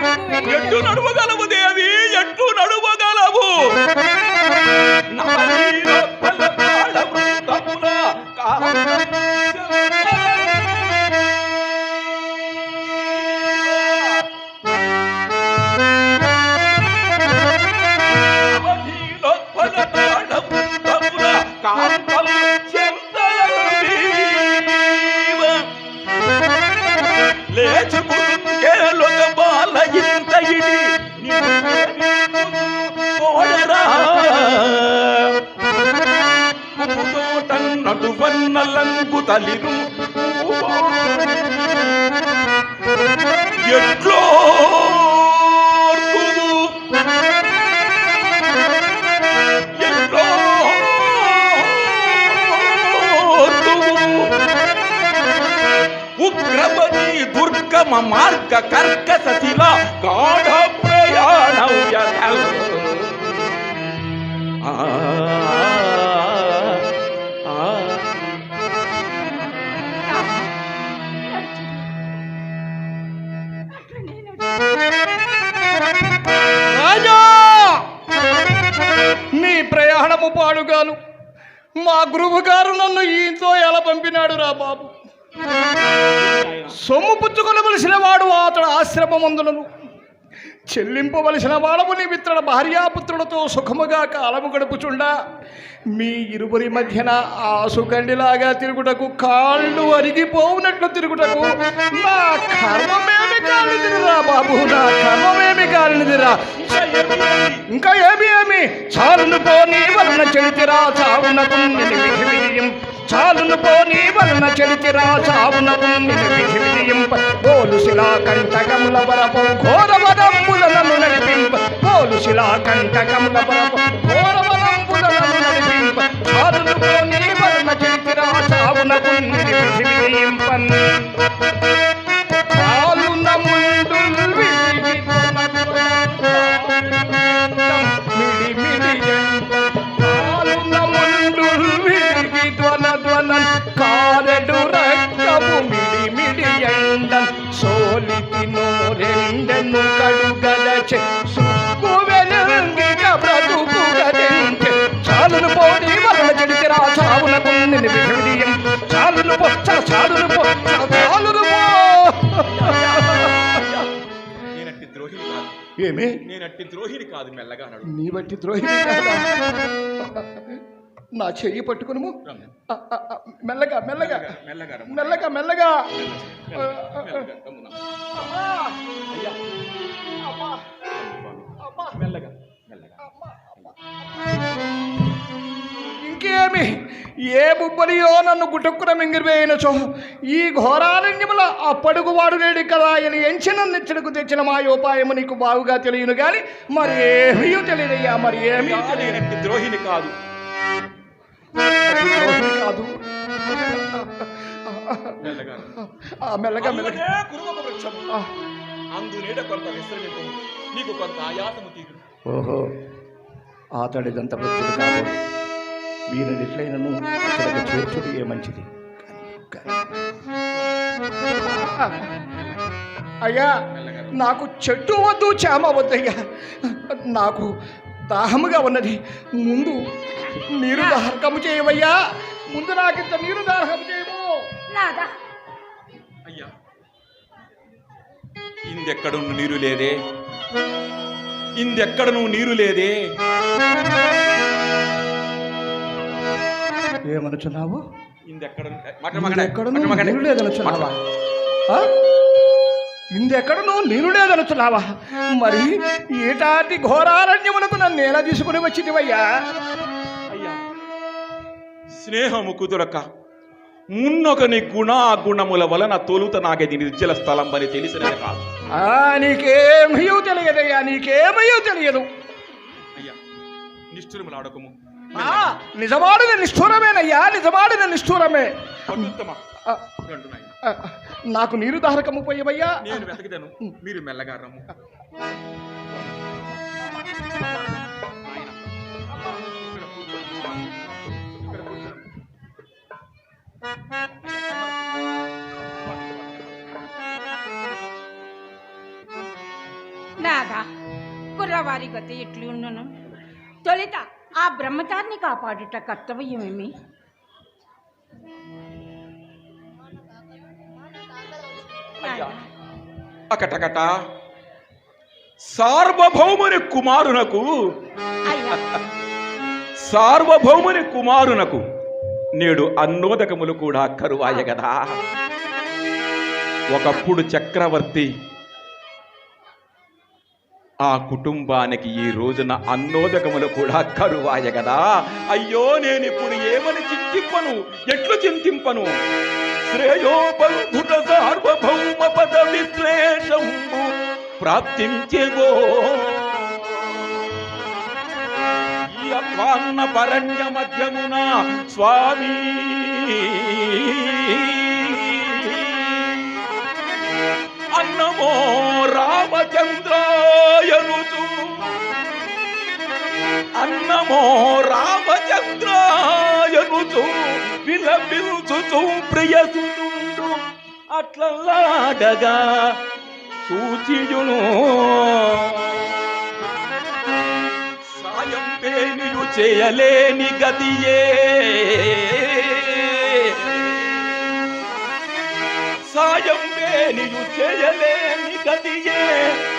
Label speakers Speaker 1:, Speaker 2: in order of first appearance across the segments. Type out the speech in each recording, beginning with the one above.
Speaker 1: ఎట్టు నడవగలవు దేవి? ఎట్టు నడువగలవు నవనీలోత్పల నటువన్నలంగు తలిరు ఎట్లో ఎట్లో ఉగ్రపతి దుర్గమ మార్గ కర్కశ గాఢ
Speaker 2: ఆశ్రమమందులను చెల్లింపవలసిన వాడము నీ మిత్రుల భార్యాపుత్రులతో సుఖముగా కాలము గడుపుచుండా. మీ ఇరువురి మధ్యన ఆసుకండిలాగా తిరుగుటకు కాళ్ళు అరిగిపోవునట్లు తిరుగుటకు నా కర్మమే కాలిదిరా బాబు నా కర్మమేమి కాలిదిరా? ఇంకా ఏమి ఏమి? చాలును పోనీ వలన చెడితిరా చావున నిన్ను చాలును పోనీ వలన చెడితిరా చావున నిన్ను విధి విజయింప పోలు శిలా కంటకముల వరపు ఘోరవదంబులను నడిపింప. పోలు శిలా కంటకముల వరపు ఘోరవదంబులను నడిపింప. చాలును పోనీ వలన చెడితిరా చావునకు నిన్ను
Speaker 1: నేనట్టి ద్రోహిని కాదు.
Speaker 2: ఏమి?
Speaker 1: నేనట్టి ద్రోహిని కాదు మెల్లగా
Speaker 2: నీ బట్టి కాదా? నా చెయ్యి పట్టుకును. మెల్లగా మెల్లగా.
Speaker 1: మెల్లగా.
Speaker 2: మెల్లగా మెల్లగా
Speaker 1: మెల్లగా.
Speaker 2: ఏ బుబ్బలియో నన్ను గుటక్కున మింగిరిపోయినచో ఈ ఘోరారణ్యముల అప్పడుగు వాడు లేడు కదా అని ఎంచిన నెచ్చడకు తెచ్చిన మా ఉపాయము నీకు బాగుగా తెలియను గాని మరి ఏమీ తెలియదయ్యా మరి ఏమీ
Speaker 1: నేనట్టి ద్రోహిని కాదు.
Speaker 2: కాదు.
Speaker 1: మెల్లగా.
Speaker 2: ఆ, మెల్లగా మెల్లగా.
Speaker 1: అందుకే కురువక వృక్షము.
Speaker 2: ఆ,
Speaker 1: అందు నీడ కొంత విశ్రమింపు నీకు కొంత ఆయాసము తీరు
Speaker 2: ఓహో అతడిదంత భక్తుడు కాదు. వీరనిట్లయినను అతడికి చేర్చుడు ఏ మంచిది? అయ్యా. నాకు చెట్టు వద్దు చేమ వద్దయ్యా నాకు దాహముగా ఉన్నది. ముందు నీరు దాహకము చేయవయ్యా. ముందు నాకింత నీరు దాహకము చేయము.
Speaker 3: నాదా.
Speaker 1: అయ్యా ఇందెక్కడున్న నీరు లేదే? ఇందెక్కడను నీరు లేదే?
Speaker 2: లేదనుచున్నావా ఆ? ఇందెక్కడను మరి ఈటాటి ఘోరారణ్యమునకు నన్ను ఎలా తీసుకుని వచ్చిటివయ్యా
Speaker 1: అయ్యా స్నేహము కుదురక మున్నొకని గుణాగుణముల వలన తొలుత నాగది నిర్జల స్థలం అని తెలిసిన కాదు.
Speaker 2: ఆ, నీకేమయో తెలియదయ్యా నీకేమయో తెలియదు.
Speaker 1: అయ్యా నిష్ఠురములాడకము
Speaker 2: ఆ, నిజమాడిన నిష్ఠూరమేనయ్యా నిజమాడిన నిష్ఠూరమే. నాకు నీరు దాహకము పోయవయ్యా.
Speaker 1: నేను వెతకిదను. మీరు మెల్లగా రమ్ము. నాయన, ఇక్కడ కూర్చో. ఇక్కడ కూర్చో.
Speaker 3: వారి గతి ఎట్లు ఉండును తొలిత ఆ బ్రహ్మచారిని కాపాడుట కర్తవ్యమేమి?
Speaker 1: అకటకట. సార్వభౌముని కుమారునకు సార్వభౌముని కుమారునకు నేడు అన్నోదకములు కూడా కరువాయ గదా ఒకప్పుడు చక్రవర్తి ఆ కుటుంబానికి ఈ రోజున అన్నోదకములు కూడా కరువాయ కదా. అయ్యో నేను ఇప్పుడు ఏమని చింతింపను? ఎట్లు చింతింపను? శ్రేయో సార్వభౌమ పద విశ్లేషంబు ప్రాప్తించేగో ఈ పరణ్య మధ్యమున స్వామి. అన్నమో రామచంద్రాయనుచు అన్నమో రామచంద్రాయనుచు విలపిల్చుచు ప్రియసుడు అట్లలాడగా సూచియును. సాయం పేనియు చేయలేని గతియే. సాయం పేనియు చేయలేని గతియే.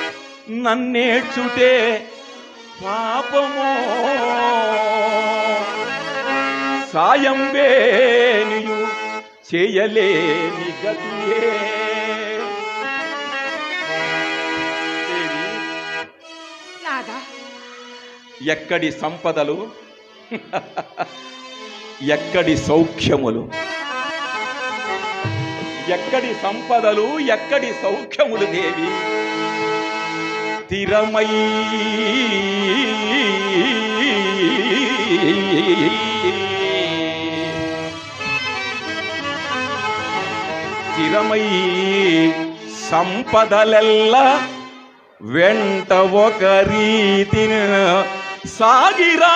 Speaker 1: నన్నేడ్చుటే పాపమో. సాయం వేనియు చేయలేని గతియే. ఎక్కడి సంపదలు? ఎక్కడి సౌఖ్యములు? ఎక్కడి సంపదలు ఎక్కడి సౌఖ్యములు దేవి? స్థిరమై స్థిరమై సంపదలెల్ల వెంట ఒక రీతిన సాగిరా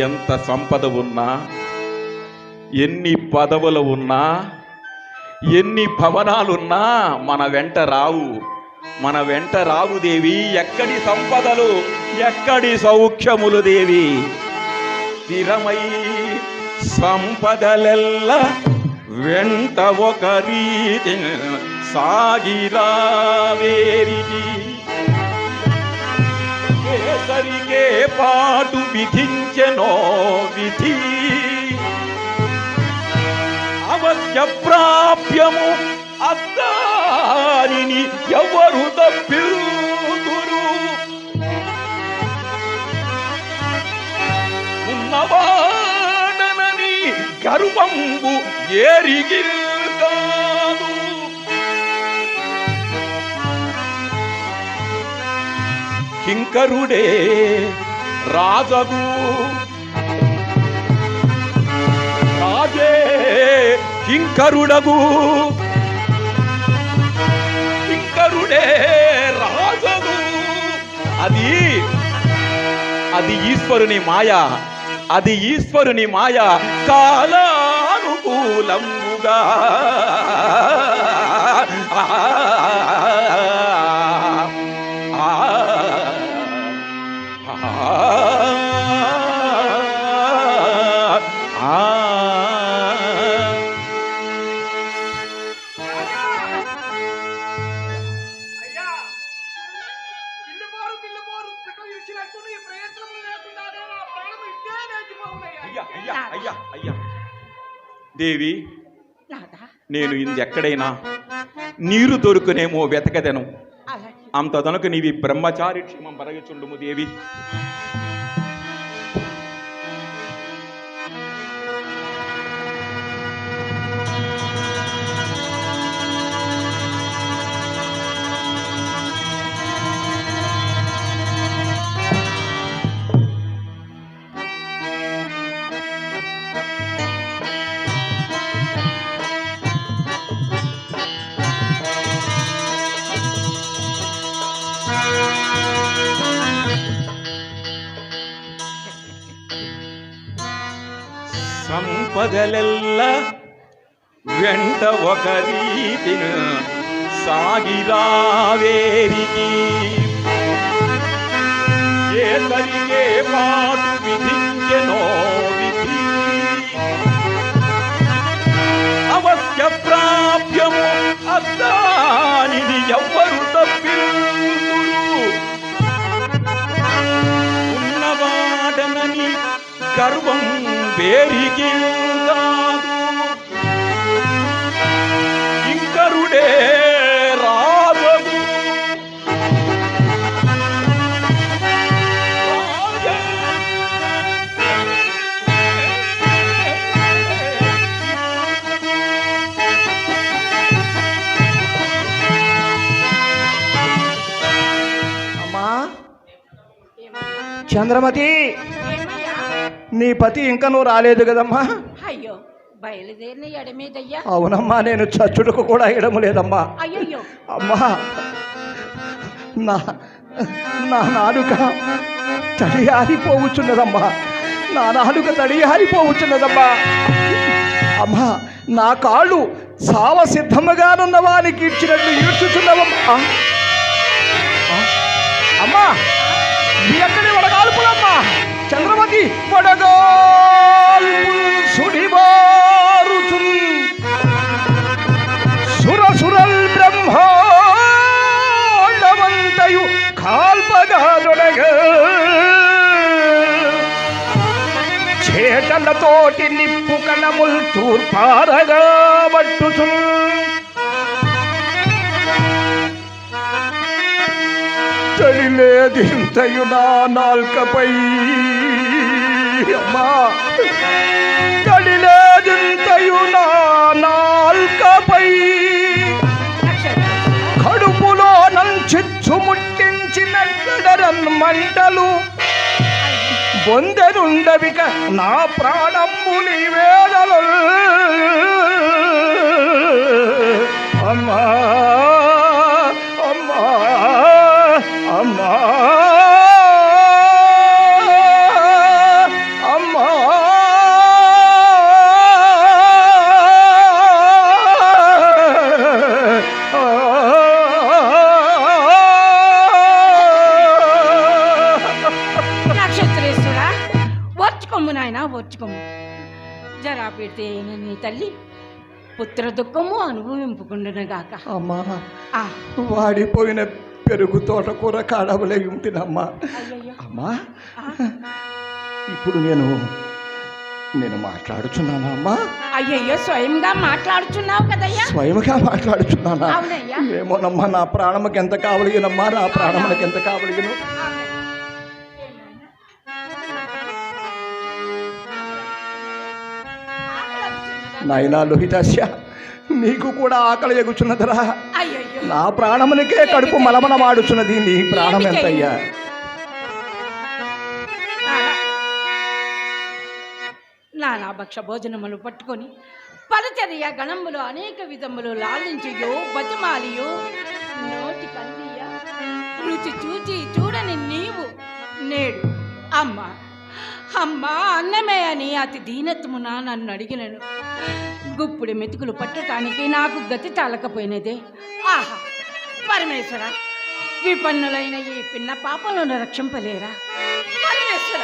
Speaker 1: ఎంత సంపద ఉన్నా ఎన్ని పదవులు ఉన్నా ఎన్ని భవనాలున్నా మన వెంట రావు. మన వెంట రావు దేవి ఎక్కడి సంపదలు ఎక్కడి సౌఖ్యములు దేవి? స్థిరమై సంపదలెల్ల వెంట ఒక రీతి సాగిరావేరికి సరిగే పాటు విధించెనో విధి. అవశ్య ప్రాప్యము అద్దారిని ఎవరు తప్పిరుదురు ఉన్నవాడనని గర్వంబు ఏరిగిల్ కింకరుడే రాజగు రాజే కింకరుడగు కింకరుడే రాజగు అది అది ఈశ్వరుని మాయ అది ఈశ్వరుని మాయ కాలానుకూలముగా. ఎక్కడైనా నీరు దొరుకునేమో వెతకదెను. అంతదనకు నీవి బ్రహ్మచారి క్షేమం బరగచుండుము దేవి. సంపదలెల్ల వెంట ఒక రీతిన సాగిరావేరికి. ఏ తరిగే పాటు విధించెనో విధి. అవశ్య ప్రాప్యము అద్దానిది ఎవ్వరు తప్పిల్లురు ఉన్నవాడనని గర్వం వేరికి ఇంకరుడే రాజు
Speaker 2: అమ్మా. చంద్రమతి. నీ పతి ఇంకా నువ్వు రాలేదు కదమ్మా?
Speaker 3: అయ్యో బయలుదేరిన ఎడమేదయ్యా?
Speaker 2: అవునమ్మా నేను చచ్చుడుకు కూడా ఇడము లేదమ్మా. అమ్మా నా నా నాలుక తడియారిపోవచ్చున్నదమ్మా నా నాలుక తడియారిపోవచ్చున్నదమ్మా అమ్మా నా కాళ్ళు సావ సిద్ధముగానున్న వానికి ఇచ్చినట్లు ఈడ్చుచున్నవమ్మా? అమ్మా ఎక్కడి చంద్రమతి వడగాల్పు సుడివారుచున్ బ్రహ్మాండమంతయు కాల్పగాదొడగ. చేటలతోటి నిప్పు కణముల్ తూర్పారగా పట్టుచున్. తడిలేదింతయు నా నాల్కపై. అమ్మా. తడిలేదింతయు నా నాల్కపై. కడుపులో నంచిచ్చు ముట్టించిన గడరన్ మంటలు. బొందెరుండవిక నా ప్రాణంబుని వేదలు అమ్మా.
Speaker 3: ఓర్చుకోము నాయన ఓర్చుకోము. జరా పెడితే నీ తల్లి పుత్ర దుఃఖము అనుభవింపుకుండునగాక
Speaker 2: అమ్మా వాడిపోయిన పెరుగు తోటకూర కాడవలే ఉంటినమ్మా.
Speaker 3: అయ్యయ్యో.
Speaker 2: అమ్మా ఇప్పుడు నేను నేను మాట్లాడుచున్నానా అమ్మా
Speaker 3: అయ్యయ్యో స్వయంగా మాట్లాడుచున్నావు కదయ్యా.
Speaker 2: స్వయంగా మాట్లాడుచున్నానా. ఏమోనమ్మా నా ప్రాణముకి ఎంత కావలిగినమ్మా నా ప్రాణములకు ఎంత కావలిగిను నాయనా లోహితాస్య నీకు కూడా ఆకలి ఎగుచున్నదిరా. నా ప్రాణమునికే కడుపు మలమల మాడుచున్నది నీ ప్రాణం ఎంతయ్యా?
Speaker 3: నానాభక్ష భోజనములు పట్టుకొని పలచరియ గణములు అనేక విధములు లాలించియో బతిమాలియో నోటి కందియ రుచి చూచి చూడని నీవు నేడు. అమ్మ. అమ్మా అన్నమే అని అతి దీనత్వమున నన్ను అడిగినను. గుప్పుడు మెతుకులు పట్టటానికి నాకు గతి చాలకపోయినదే. ఆహా పరమేశ్వర విపన్నులైన ఈ పిన్న పాపలను రక్షింపలేరా? పరమేశ్వర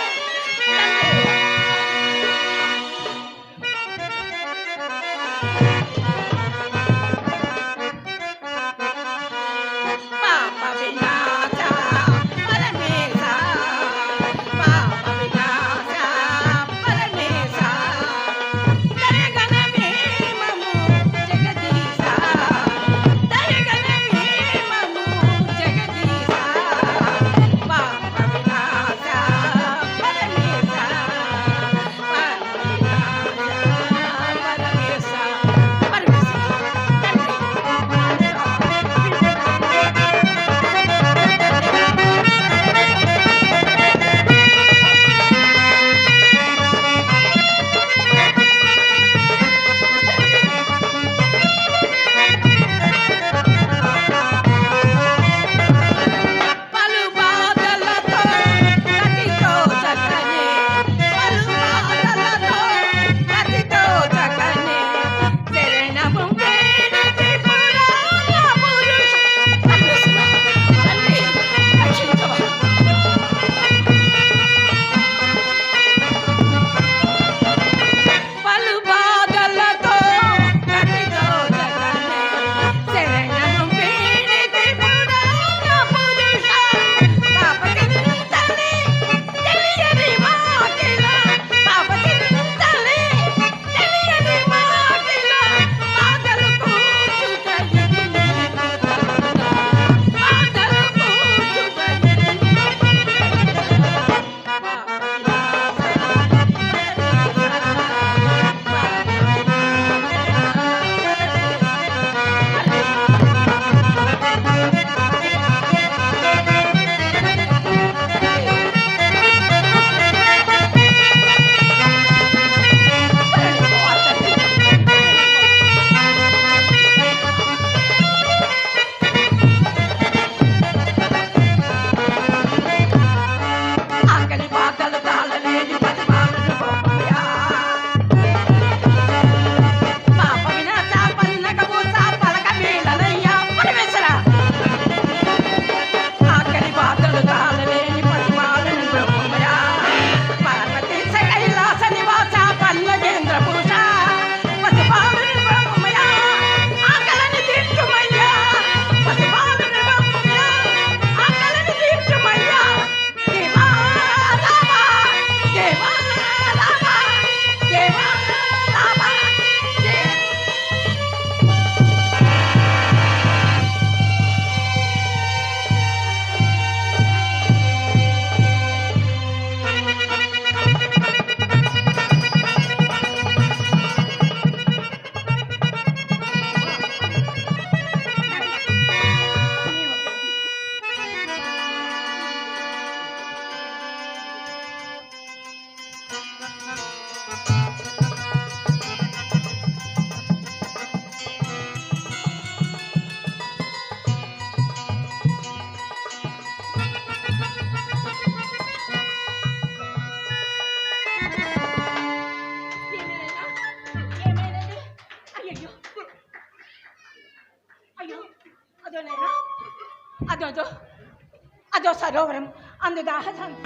Speaker 3: అదో